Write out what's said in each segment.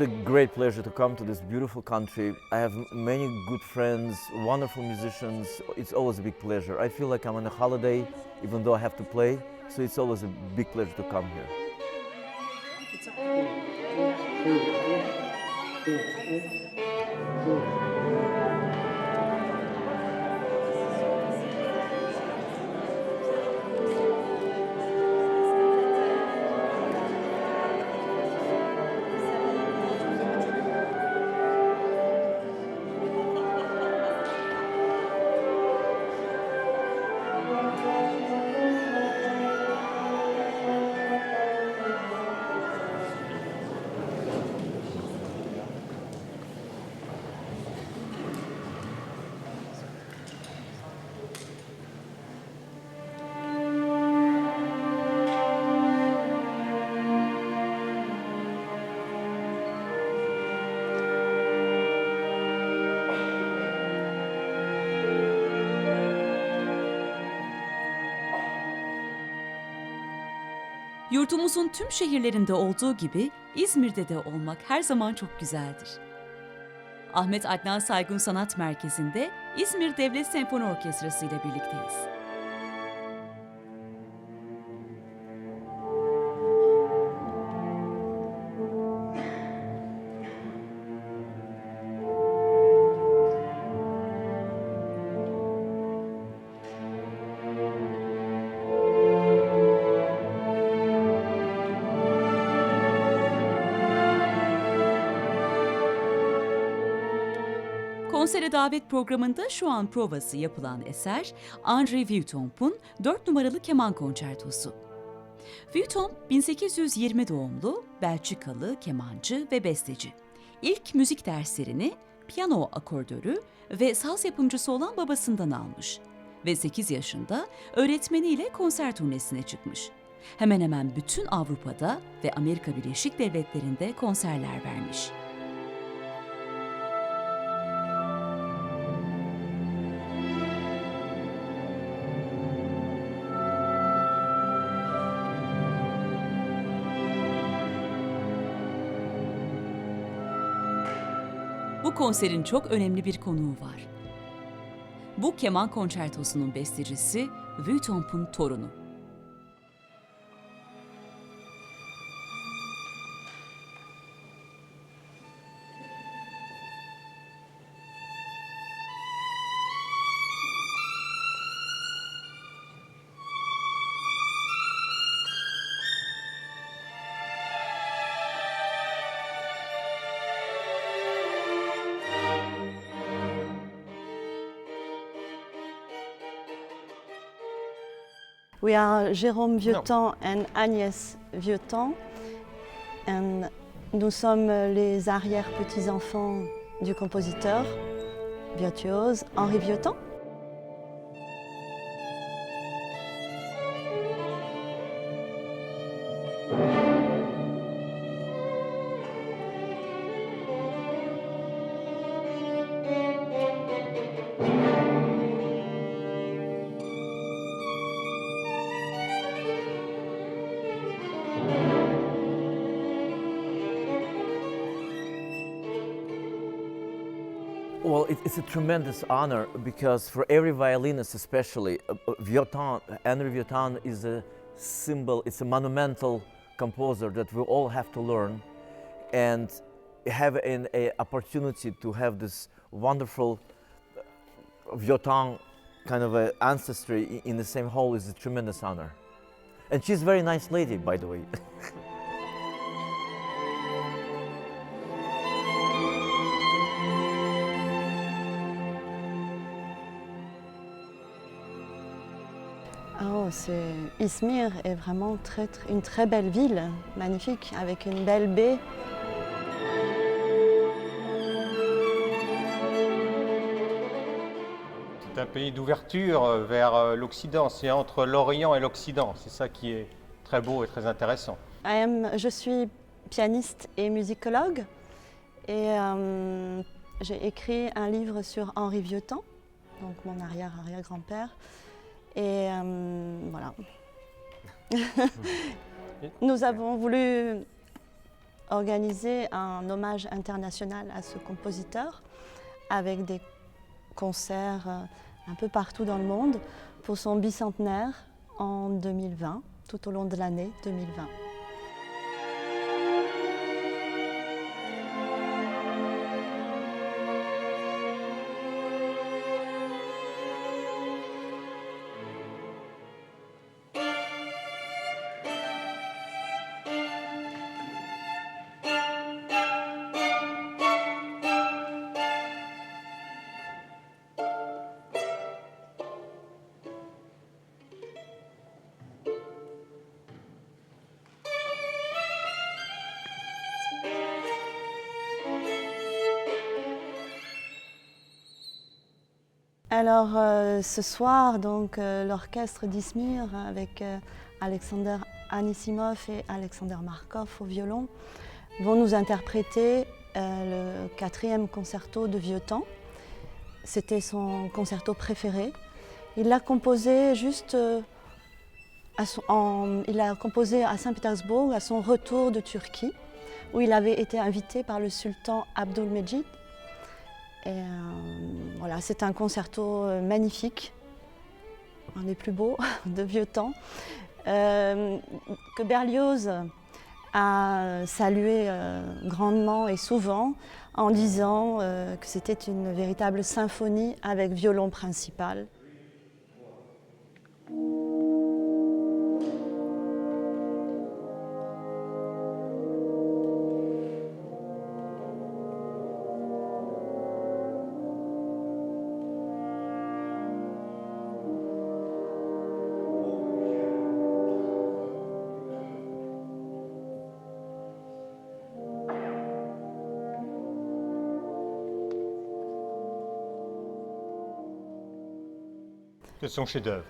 always a great pleasure to come to this beautiful country. I have many good friends, wonderful musicians. It's always a big pleasure. I feel like I'm on a holiday, even though I have to play. So it's always a big pleasure to come here. Yurtumuzun tüm şehirlerinde olduğu gibi İzmir'de de olmak her zaman çok güzeldir. Ahmet Adnan Saygun Sanat Merkezi'nde İzmir Devlet Senfoni Orkestrası ile birlikteyiz. Davet programında şu an provası yapılan eser Henri Vieuxtamp'un 4 numaralı keman konçertosu. Vieuxtamp 1820 doğumlu, Belçikalı kemancı ve besteci. İlk müzik derslerini piyano akordörü ve saz yapımcısı olan babasından almış ve 8 yaşında öğretmeniyle konser turnesine çıkmış. Hemen hemen bütün Avrupa'da ve Amerika Birleşik Devletleri'nde konserler vermiş. Konserin çok önemli bir konuğu var. Bu keman konçertosunun bestecisi Vieuxtamp'un torunu. We are Jérôme Vieuxtemps and Agnès Vieuxtemps. And nous sommes les arrière-petits-enfants du compositeur virtuose Henri Vieuxtemps. Well, it, it's a tremendous honor because for every violinist, especially, uh, uh, Vieuxtemps, Henri Vieuxtemps is a symbol, it's a monumental composer that we all have to learn and have an a opportunity to have this wonderful uh, Vieuxtemps kind of a ancestry in the same hall is a tremendous honor. And she's a very nice lady, by the way. Oh, c'est Izmir est vraiment très, très- une très belle ville, magnifique, avec une belle baie. C'est un pays d'ouverture euh, vers euh, l'Occident. C'est entre l'Orient et l'Occident. C'est ça qui est très beau et très intéressant. I am- je suis pianiste et musicologue et euh, j'ai écrit un livre sur Henri Vieuxtemps, donc mon arrière-arrière-grand-père. Et euh, voilà. Nous avons voulu organiser un hommage international à ce compositeur avec des concerts euh, un peu partout dans le monde pour son bicentenaire en 2020, tout au long de l'année 2020. Alors euh, ce soir, donc euh, l'orchestre d'Izmir avec euh, Alexander Anisimov et Alexander Markov au violon vont nous interpréter le quatrième concerto de Vieux Temps. C'était son concerto préféré. Il l'a composé juste il l'a composé à Saint-Pétersbourg à son retour de Turquie, où il avait été invité par le sultan Abdülmecid. Euh, voilà, c'est un concerto euh, magnifique, un des plus beaux de vieux temps, euh, que Berlioz a salué grandement et souvent en disant que c'était une véritable symphonie avec violon principal. C'est son chef-d'œuvre.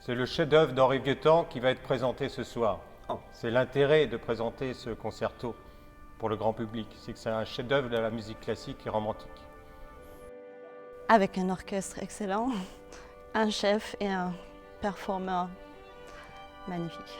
C'est le chef-d'œuvre d'Henri Vieuxtemps qui va être présenté ce soir. C'est l'intérêt de présenter ce concerto pour le grand public. C'est que c'est un chef-d'œuvre de la musique classique et romantique. avec un orchestre excellent, un chef et un performeur magnifique.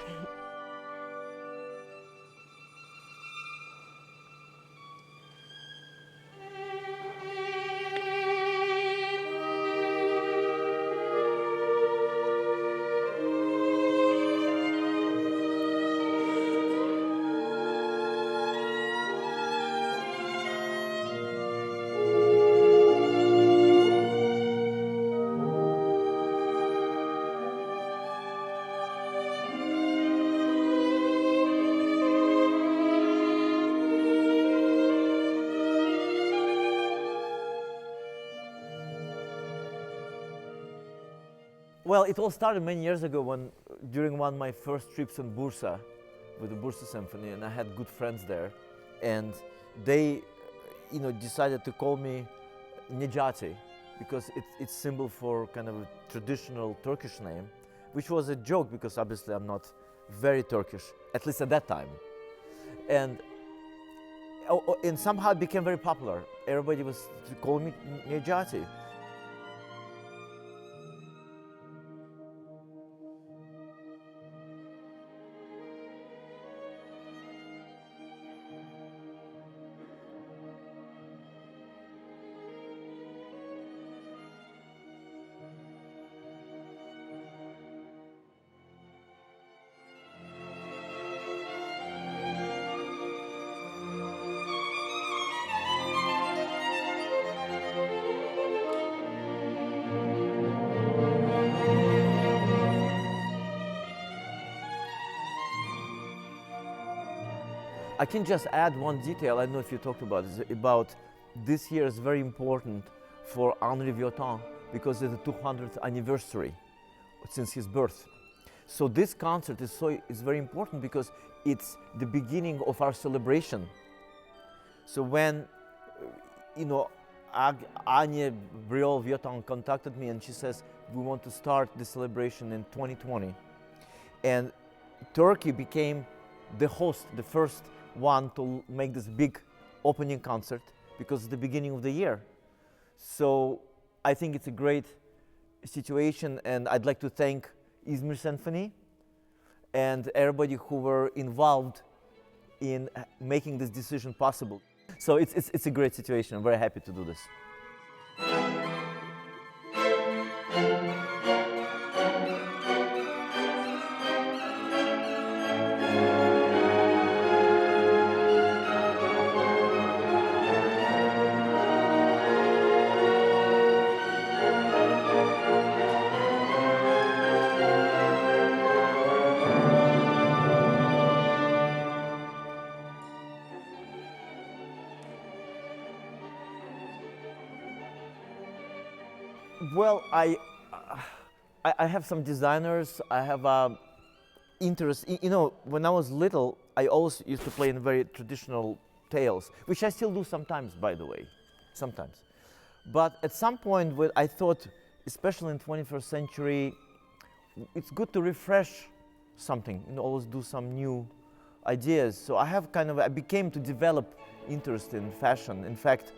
Well, it all started many years ago when, during one of my first trips in Bursa, with the Bursa Symphony, and I had good friends there, and they, you know, decided to call me Nejati because it's it's symbol for kind of a traditional Turkish name, which was a joke because obviously I'm not very Turkish, at least at that time, and oh, oh, and somehow it became very popular. Everybody was calling me Necati. I can just add one detail. I don't know if you talked about about this year is very important for Henri Vieuxtemps because it's the 200th anniversary since his birth. So this concert is so is very important because it's the beginning of our celebration. So when you know Ag- Anya Briol Vieuxtemps contacted me and she says we want to start the celebration in 2020, and Turkey became the host, the first one to make this big opening concert because it's the beginning of the year. So I think it's a great situation, and I'd like to thank Izmir Symphony and everybody who were involved in making this decision possible. So it's, it's, it's a great situation. I'm very happy to do this. Well, I, I, I have some designers. I have um, interest. You know, when I was little, I always used to play in very traditional tales, which I still do sometimes, by the way, sometimes. But at some point, I thought, especially in 21st century, it's good to refresh something and always do some new ideas. So I have kind of, I became to develop interest in fashion. In fact,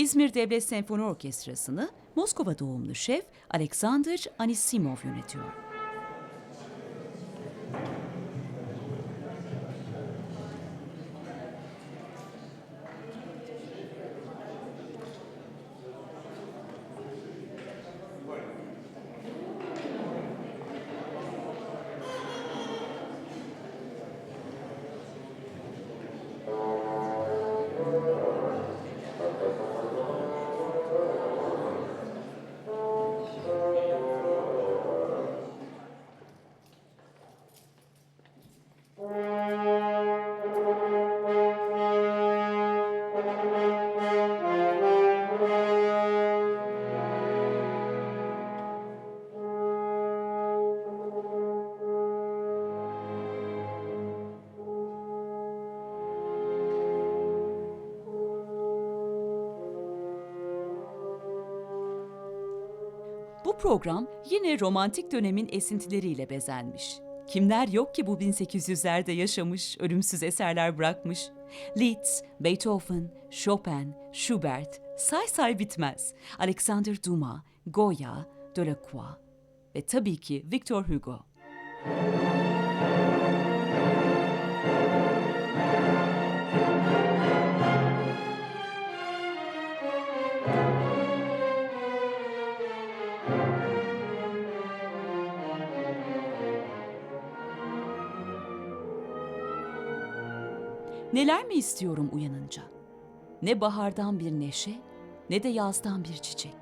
İzmir Devlet Senfoni Orkestrası'nı Moskova doğumlu şef Alexander Anisimov yönetiyor. Program yine romantik dönemin esintileriyle bezenmiş. Kimler yok ki bu 1800'lerde yaşamış, ölümsüz eserler bırakmış? Liszt, Beethoven, Chopin, Schubert, say say bitmez. Alexander Dumas, Goya, Delacroix ve tabii ki Victor Hugo. Neler mi istiyorum uyanınca? Ne bahardan bir neşe, ne de yazdan bir çiçek.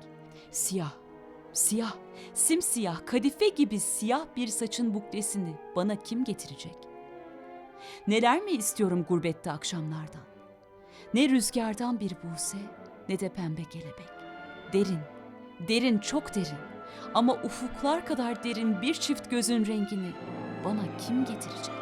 Siyah, siyah, simsiyah, kadife gibi siyah bir saçın buklesini bana kim getirecek? Neler mi istiyorum gurbette akşamlardan? Ne rüzgardan bir buse, ne de pembe kelebek. Derin, derin çok derin ama ufuklar kadar derin bir çift gözün rengini bana kim getirecek?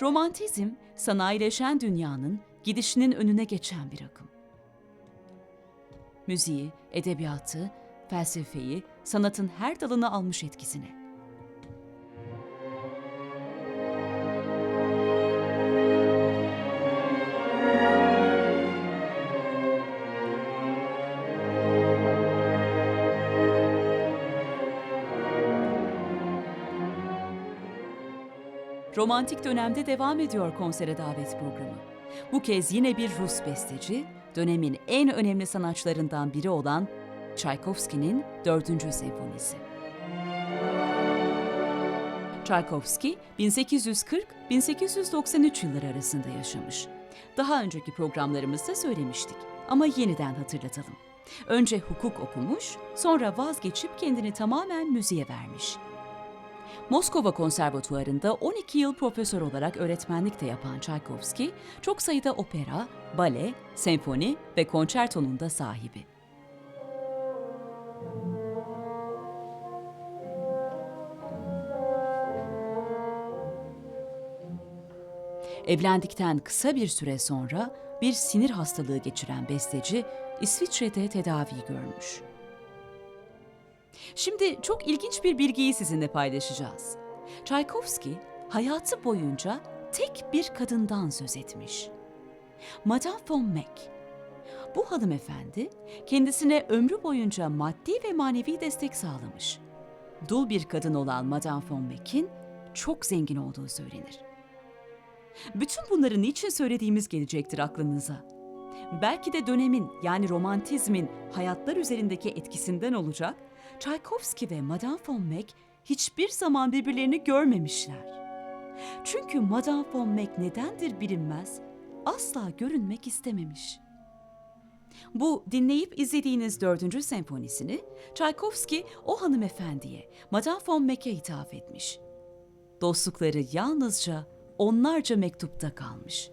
Romantizm, sanayileşen dünyanın gidişinin önüne geçen bir akım. Müziği, edebiyatı, felsefeyi, sanatın her dalını almış etkisine. Romantik dönemde devam ediyor konsere davet programı. Bu kez yine bir Rus besteci, dönemin en önemli sanatçılarından biri olan Tchaikovsky'nin 4. senfonisi. Tchaikovsky 1840-1893 yılları arasında yaşamış. Daha önceki programlarımızda söylemiştik ama yeniden hatırlatalım. Önce hukuk okumuş, sonra vazgeçip kendini tamamen müziğe vermiş. Moskova Konservatuvarı'nda 12 yıl profesör olarak öğretmenlik de yapan Tchaikovsky, çok sayıda opera, bale, senfoni ve konçertonun da sahibi. Evlendikten kısa bir süre sonra bir sinir hastalığı geçiren besteci İsviçre'de tedavi görmüş. Şimdi çok ilginç bir bilgiyi sizinle paylaşacağız. Tchaikovsky hayatı boyunca tek bir kadından söz etmiş. Madame von Meck. Bu hanımefendi kendisine ömrü boyunca maddi ve manevi destek sağlamış. Dul bir kadın olan Madame von Meck'in çok zengin olduğu söylenir. Bütün bunları niçin söylediğimiz gelecektir aklınıza. Belki de dönemin yani romantizmin hayatlar üzerindeki etkisinden olacak Tchaikovsky ve Madame von Meck hiçbir zaman birbirlerini görmemişler. Çünkü Madame von Meck nedendir bilinmez, asla görünmek istememiş. Bu dinleyip izlediğiniz dördüncü senfonisini Tchaikovsky o hanımefendiye, Madame von Meck'e ithaf etmiş. Dostlukları yalnızca onlarca mektupta kalmış.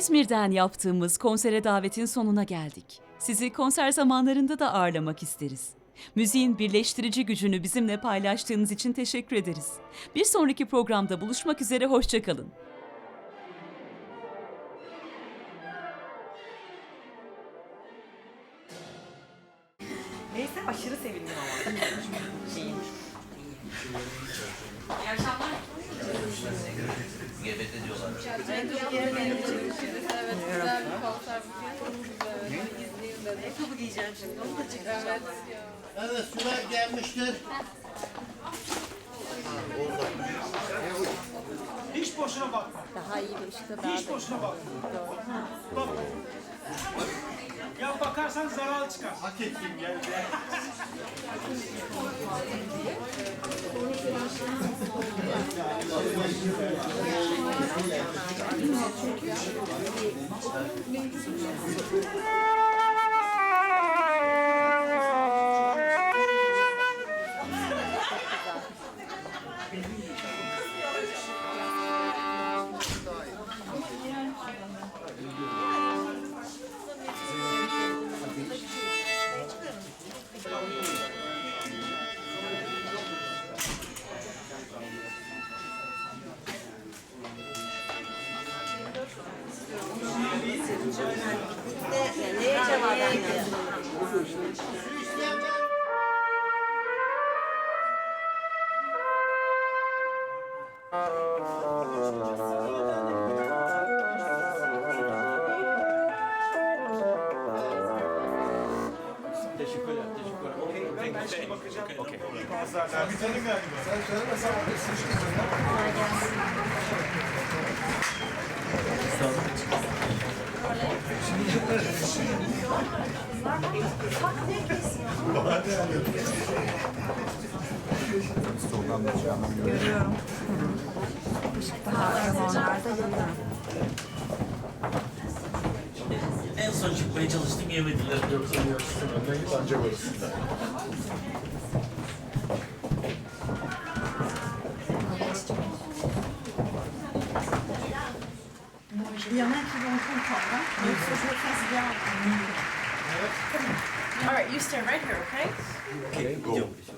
İzmir'den yaptığımız konsere davetin sonuna geldik. Sizi konser zamanlarında da ağırlamak isteriz. Müziğin birleştirici gücünü bizimle paylaştığınız için teşekkür ederiz. Bir sonraki programda buluşmak üzere, hoşçakalın. Neyse aşırı sevindim ama. Şeyin. İyi akşamlar. Ayakkabı giyeceğim şimdi. Onu da çıkacağım. Evet. Evet sular gelmiştir. Hiç boşuna bakma. Daha iyi bir ışıkta daha Hiç da. boşuna bakma. Bak. Ya bakarsan zarar çıkar. Hak ettim gel gel. Çünkü mevcut Sen söylemesen o Görüyorum. Daha zamanlarda yanıyorum. En son çıkmaya çalıştım yemediler. Yoksa bir yarıştırmadayız ancak orasında. All right, you stand right here, okay? Okay. okay.